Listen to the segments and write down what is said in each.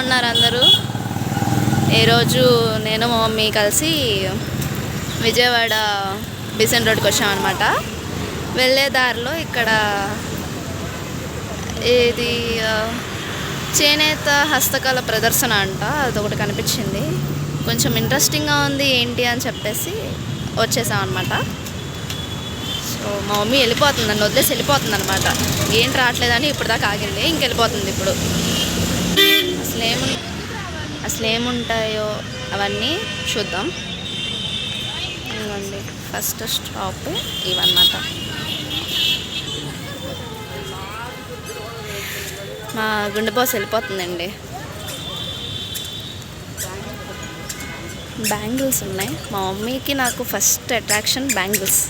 ఉన్నారు అందరూ. ఈరోజు నేను మా మమ్మీ కలిసి విజయవాడ బిసెన్ రోడ్కి వచ్చామన్నమాట వెళ్ళే దారిలో ఇక్కడ ఇది చేనేత హస్తకళ ప్రదర్శన అంట అదొకటి కనిపించింది. కొంచెం ఇంట్రెస్టింగ్గా ఉంది ఏంటి అని చెప్పేసి వచ్చేసామన్నమాట సో మా మమ్మీ వెళ్ళిపోతుంది నన్ను వదిలేసి వెళ్ళిపోతుంది అనమాట ఏంటి రావట్లేదని ఇప్పుడు దాకా ఆగింది ఇంకెళ్ళిపోతుంది ఇప్పుడు. అసలు ఏము అసలు ఏముంటాయో అవన్నీ చూద్దాం. ఇవ్వండి ఫస్ట్ స్టాప్ ఇవన్నమాట. మా గుండె బాస్ వెళ్ళిపోతుందండి. బ్యాంగిల్స్ ఉన్నాయి. మా మమ్మీకి నాకు ఫస్ట్ అట్రాక్షన్ బ్యాంగిల్స్.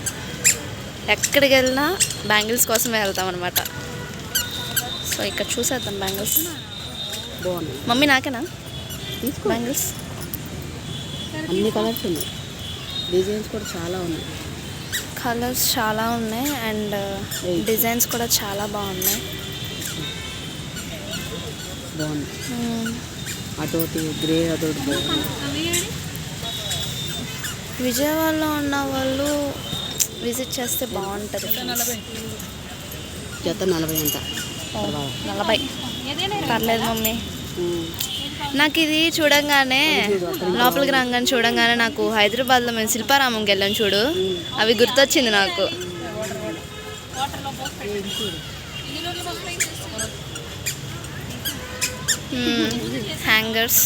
ఎక్కడికి వెళ్ళినా బ్యాంగిల్స్ కోసమే వెళ్తాం అనమాట సో ఇక్కడ చూసేద్దాం బ్యాంగిల్స్. బాగున్నాయి. మమ్మీ నాకేనా? తీసుకో. బ్యాంగిల్స్? అన్ని కలర్స్ ఉన్నాయి. డిజైన్స్ కూడా చాలా ఉన్నాయి. కలర్స్ చాలా ఉన్నాయి అండ్ డిజైన్స్ కూడా చాలా బాగున్నాయి. బాగుంది మ్మ్. అదొకటి గ్రే బాగుంది విజయవాడలో ఉన్న వాళ్ళు విజిట్ చేస్తే బాగుంటుంది జత నలభై అంట. నలభై. పర్లేదు మమ్మీ. నాకు ఇది చూడంగానే లోపలికి రాగానే చూడంగానే నాకు హైదరాబాద్లో మేము శిల్పారామంకి వెళ్ళాం చూడు. అవి గుర్తొచ్చింది నాకు. హ్యాంగర్స్.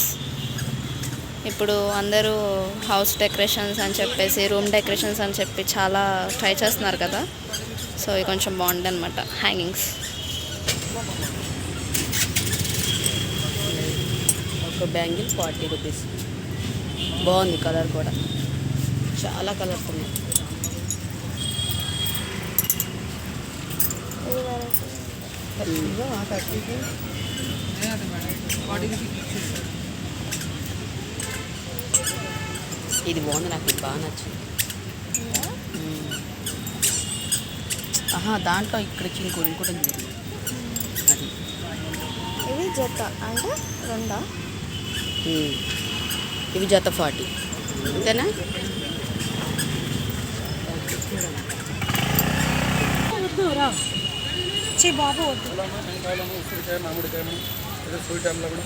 ఇప్పుడు అందరూ హౌస్ డెకరేషన్స్ అని చెప్పేసి రూమ్ డెకరేషన్స్ అని చెప్పి చాలా ట్రై చేస్తున్నారు కదా. సో ఇవి కొంచెం బాగుంటుంది అనమాట హ్యాంగింగ్స్. ఒక బ్యాంగిల్ ఫార్టీ రూపీస్. బాగుంది కలర్ కూడా. చాలా కలర్స్ ఉన్నాయి. ఇది బాగుంది నాకు ఇది బాగా నచ్చింది. ఆహా దాంట్లో ఇక్కడ వచ్చి ఇంకోటి ఉంది. అది. ఇవి జత అంటే రెండా? ఇవి జత ఫార్టీ అంతేనా బాబు వద్దు ఉసిరికాయ మామిడికాయ మేడం అదే స్వీట్ టైంలో కూడా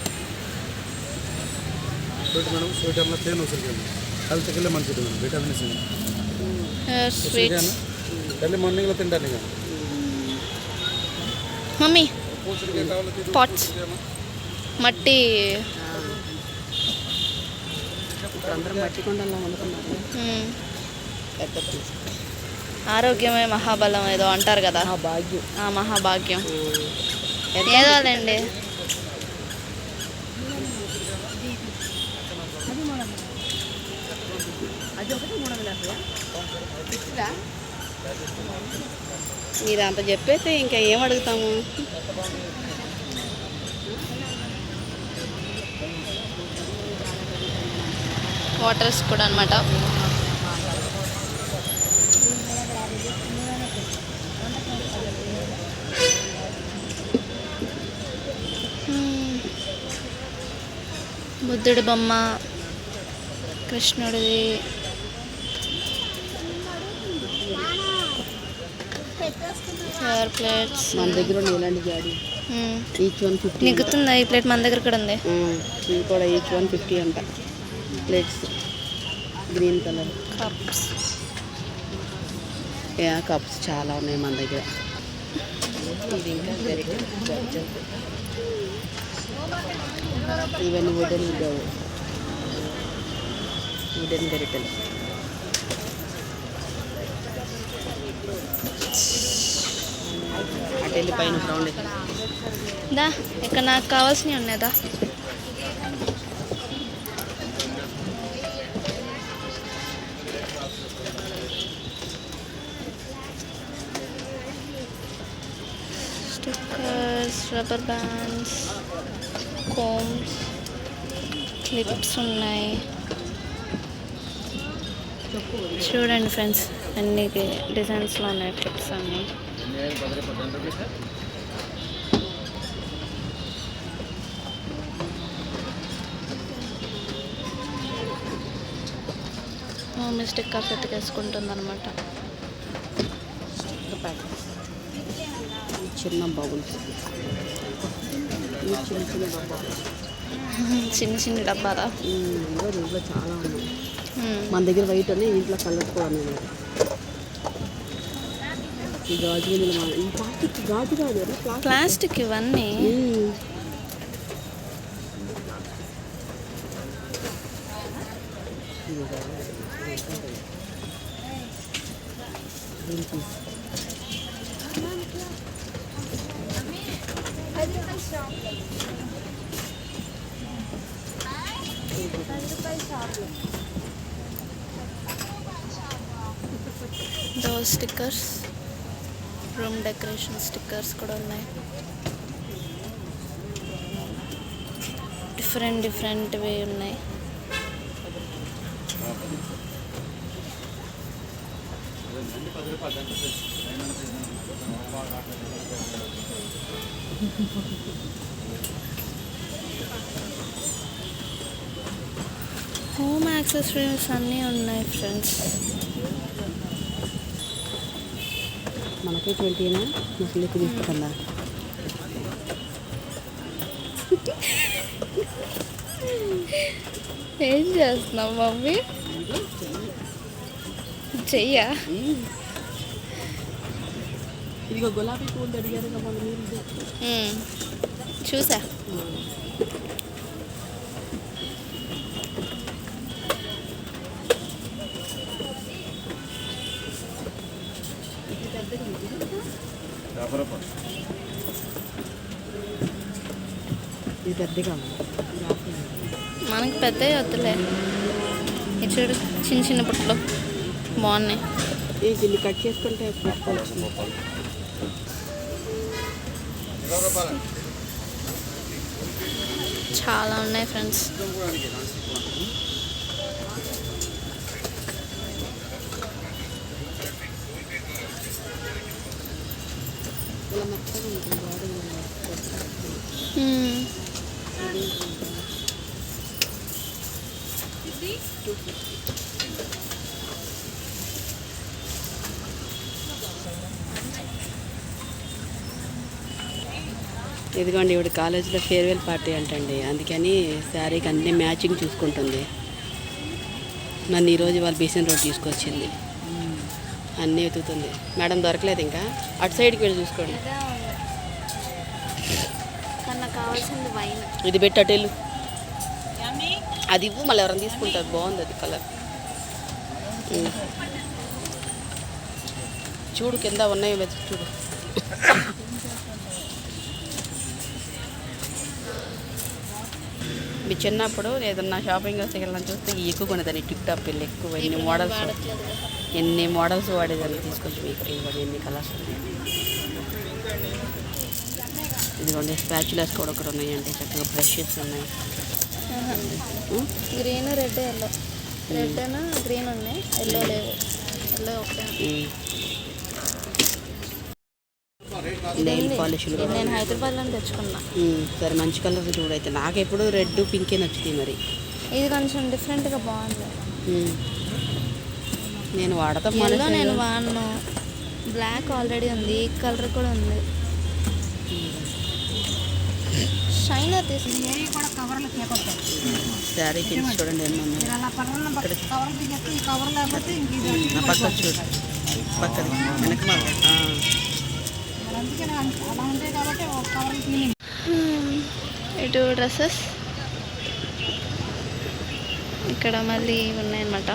స్వీట్ మేడం స్వీట్ టైంలో తేనె ఉసిరికాయ మేడం హెల్త్కి వెళ్ళి మంచిది మేడం విటమిన్స్ స్వీట్ ఉసిరికాయ ఎర్లీ మార్నింగ్లో తింటాను ఇక మమ్మీ ఉసిరికాయ కావాలి తీరు. Pots. ఉసిరికాయ మేడం. మట్టి ఇప్పుడు అందరూ మట్టి కొండల్లో వండుకున్నారు మ్మ్. పెద్ద piece. ఆరోగ్యమే మహాబలం ఏదో అంటారు కదా భాగ్యం ఆ మహాభాగ్యం ఎంత? ఏదోలేండి మీరు అంత చెప్పేస్తే ఇంకా ఏం అడుగుతాము వాటర్స్ కూడా అనమాట బుద్ధుడి బొమ్మ కృష్ణుడిది. Fair plates. మన దగ్గర ఇలాంటి జాడి ఈచ్ వన్ ఫిఫ్టీ ఈ ప్లేట్ మన దగ్గర కూడా ఉంది? కూడా ఈచ్ వన్ ఫిఫ్టీ అంట. Plates green colour. Cups. Yeah cups చాలా ఉన్నాయి మన దగ్గర. ఇవన్నీ వుడెన్ వుడెన్ గరిటెలు అటు వెళ్ళి పైన దా ఇక్కడ నాకు కావాల్సినవి ఉన్నాయిదా bands rubber bands combs clips ఉన్నాయి చూడండి ఫ్రెండ్స్ అన్ని డిజైన్స్లో ఉన్నాయి క్లిప్స్ అన్ని మిస్టేక్ కాఫీ ఎత్తుకేసుకుంటుంది అనమాట చిన్న బౌల్స్ చిన్న చిన్న డబ్బా చిన్న చిన్న డబ్బాలా? దీంట్లో చాలా ఉన్నాయి. మన దగ్గర వైట్ ఉన్నాయి ఇంట్లో కలర్స్ కూడా ఉన్నాయి. ఈ గాజు ఈ ప్లాస్టిక్ గాజు కాదు ప్లాస్టిక్ ఇవన్నీ? Door stickers room decoration stickers కూడా ఉన్నాయి. డిఫరెంట్ డిఫరెంట్వి ఉన్నాయి. హోమ్ యాక్సెసరీస్ అన్నీ ఉన్నాయి ఫ్రెండ్స్ మనకి ట్వంటీనా? ముసలికి తీసుకుంటుందా ఏం చేస్తున్నావు మమ్మీ? చెయ్యా. ఇదిగో గులాబీ పూలు అడిగారు. చూసా. ఇది పెద్దగా మనకి పెద్ద వద్దులే. ఇది చూడు చిన్న చిన్న పుట్టలు. బాగున్నాయి. దీన్ని కట్ చేసుకుంటే చాలా ఉన్నాయి ఫ్రెండ్స్ టూ ఫిఫ్టీ ఉంటుంది బాడీ మ్మ్. ఇదిగోండి ఇవిడ కాలేజీలో ఫేర్వెల్ పార్టీ అంటండి. అందుకని శారీకి అన్ని మ్యాచింగ్ చూసుకుంటుంది. నన్ను ఈరోజు వాళ్ళు బీసెన్ రోడ్ తీసుకొచ్చింది. అన్నీ వెతుకుతుంది. మేడం దొరకలేదు ఇంకా? అటు సైడ్కి వెళ్ళి చూసుకోండి. కానీ నాకు కావాల్సింది వైన్ ఇది పెట్టి అటు వెళ్ళు. అది ఇవ్వు మళ్ళీ ఎవరైనా తీసుకుంటారు. బాగుంది అది కలర్ చూడు కింద ఉన్నాయి వెతుకు చూడు. మీ చిన్నప్పుడు ఏదన్నా షాపింగ్ వస్తే వెళ్ళాలని చూస్తే ఎక్కువ కొనేదాన్ని. టిక్ టాప్ వెళ్ళి ఎక్కువ ఎన్ని మోడల్స్. ఎన్ని మోడల్స్ వాడేదాన్ని తీసుకొచ్చి మీకు ఇవ్వండి ఎన్ని కలర్స్ ఉన్నాయి. ఇదిగోండి స్పాచులర్స్ కూడా ఒకటి ఉన్నాయండి చక్కగా బ్రషెస్ ఉన్నాయి? గ్రీన్ రెడ్ ఎల్లో రెడ్ అయినా గ్రీన్ ఉన్నాయి ఎల్లో లేవు. ఎల్లో ఒకటే. నెయిల్ పాలిష్లు ఇది నేను హైదరాబాద్లో తెచ్చుకున్నా. సరే మంచి కలర్ చూడైతే నాకు ఎప్పుడు రెడ్ పింకే నచ్చుతాయి మరి. ఇది కొంచెం డిఫరెంట్గా బాగుంది. నేను వాడతా మానేశాను. నేను వాడను. బ్లాక్ ఆల్రెడీ ఉంది. ఈ కలర్ కూడా ఉంది. షైనర్ తీసుకుంది శారీ చూడండి ఎన్ని ఉన్నాయి ఇక్కడ. ఉమ్, ఆ పక్క చూడు. పక్కది. వెనక. Hmm. ఇటు డ్రెస్సెస్. ఇక్కడ మళ్ళీ ఉన్నాయన్నమాట.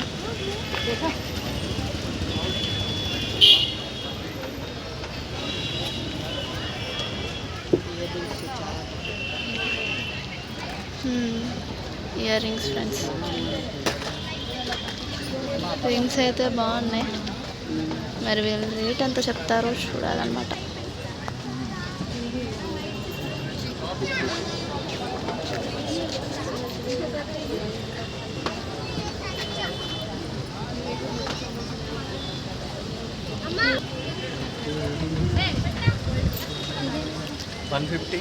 ఇయర్ రింగ్స్ ఫ్రెండ్స్ రింగ్స్ అయితే బాగున్నాయి. మరి వీళ్ళు రేట్ ఎంత చెప్తారో చూడాలన్నమాట. వన్ ఫిఫ్టీ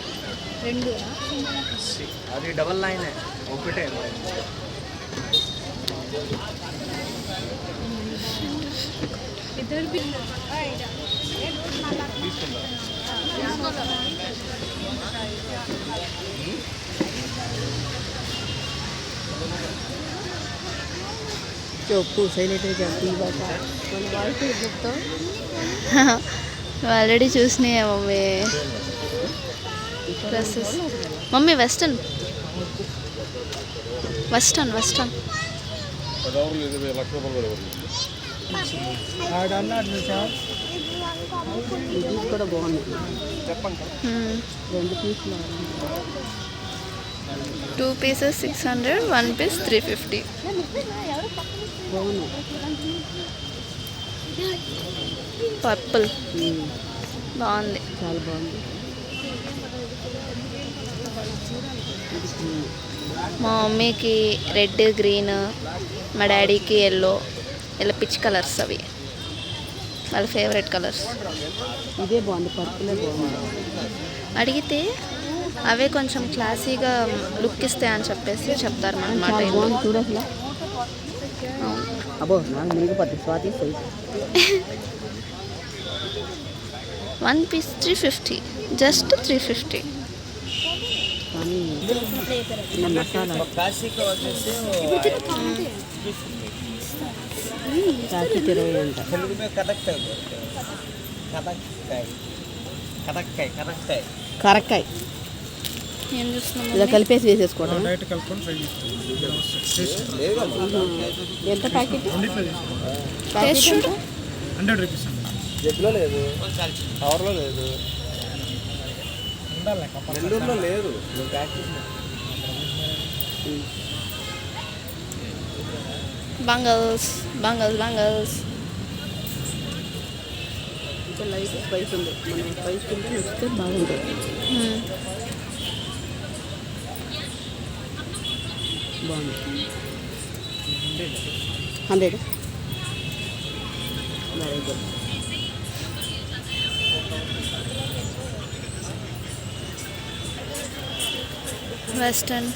అది డబల్ నైన్ ఒకటే. చెప్పు సైలెంట్గా చెప్పు already చూసినాయా mummy dresses mummy western western western ఇది కూడా బాగుంది రెండు పీసులు two pieces six hundred one piece three fifty. Purple. బాగుంది. చాలా బాగుంది. మా మమ్మీకి రెడ్ గ్రీన్ మా డాడీకి ఎల్లో ఇలా పిచ్ కలర్స్ అవి. వాళ్ళ ఫేవరెట్ కలర్స్. ఇదే బాగుంది పర్పులే బాగుంది. అడిగితే అవే కొంచెం క్లాసీగా లుక్ ఇస్తాయి అని చెప్పేసి చెప్తారు size one piece three fifty just three fifty కరక్కాయ. చూస్తున్నాం ఇలా కలిపేసి వేసేసుకోవడం ఎంత ప్యాకెట్? హండ్రెడ్ రూపీస్ లేదు. కవర్లో లేదు. నెల్లూరులో లేదు. బంగల్స్ బంగల్స్ బంగల్స్. ఇంకా లైట్ స్పైస్ ఉంది. మనం స్పైస్ తింటే నచ్చితే బాగుంటుంది. Hundred. Very good western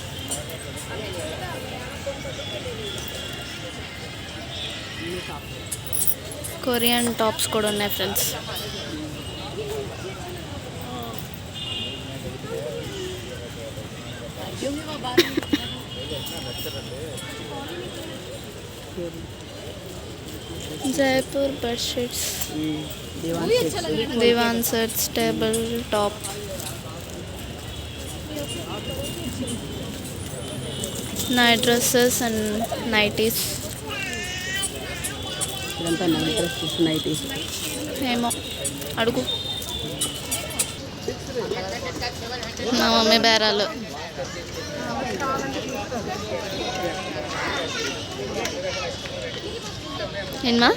Korean tops కూడా ఉన్నాయి friends Jaipur bedsheets divan sets divan sets table top night dresses and nighties ఇదంతా నైట్ డ్రెస్సెస్ నైటీస్ ఏమో అడుగు। మా మమ్మీ బేరాలు। ఏమా?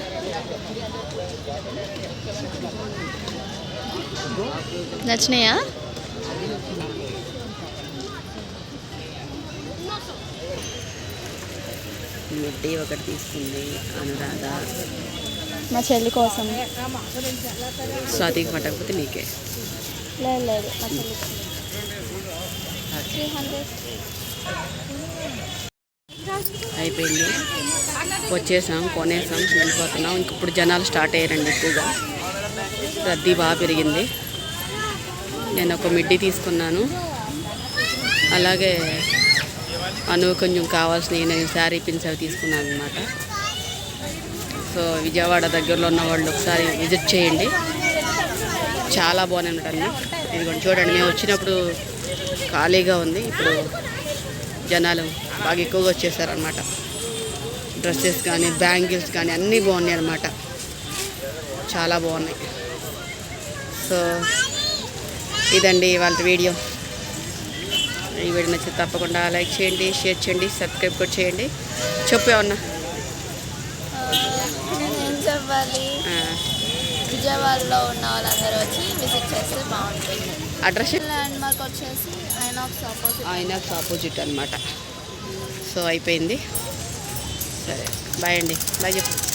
నచ్చినాయా? మిడ్డీ ఒకటి తీసుకుంది అనురాధ. మా చెల్లి కోసం. స్వాతికి పట్టకపోతే నీకే. లేదు లేదు మా చెల్లి అయిపోయింది. వచ్చేసాం కొనేసాం వెళ్ళిపోతున్నాం. ఇంక ఇప్పుడు జనాలు స్టార్ట్ అయ్యారండి ఎక్కువగా. రద్దీ బాగా పెరిగింది. నేను ఒక మిడ్డీ తీసుకున్నాను. అలాగే అను కొంచెం కావాల్సిన నేను శారీ పిన్స్ అవి తీసుకున్నాను అనమాట సో విజయవాడ దగ్గరలో ఉన్న వాళ్ళు ఒకసారి విజిట్ చేయండి. చాలా బాగున్నాయి అన్నమాట కూడా చూడండి మేము వచ్చినప్పుడు ఖాళీగా ఉంది. ఇప్పుడు జనాలు బాగా ఎక్కువగా వచ్చేసారనమాట డ్రెస్సెస్ కానీ బ్యాంగిల్స్ కానీ అన్నీ బాగున్నాయి అన్నమాట. చాలా బాగున్నాయి. సో ఇదండి వాళ్ళ వీడియో. ఈ వీడియో నచ్చితే తప్పకుండా లైక్ చేయండి షేర్ చేయండి సబ్స్క్రైబ్ కూడా చేయండి. చెప్పు ఏమన్నా? విజయవాడలో ఉన్న వాళ్ళందరూ వచ్చి విజిట్ చేస్తే బాగుంటుంది. అడ్రస్ ఐనాక్స్ ఆపోజిట్ ఆపోజిట్ అనమాట సో అయిపోయింది. సరే బాయ్ అండి. బాయ్ చెప్పు.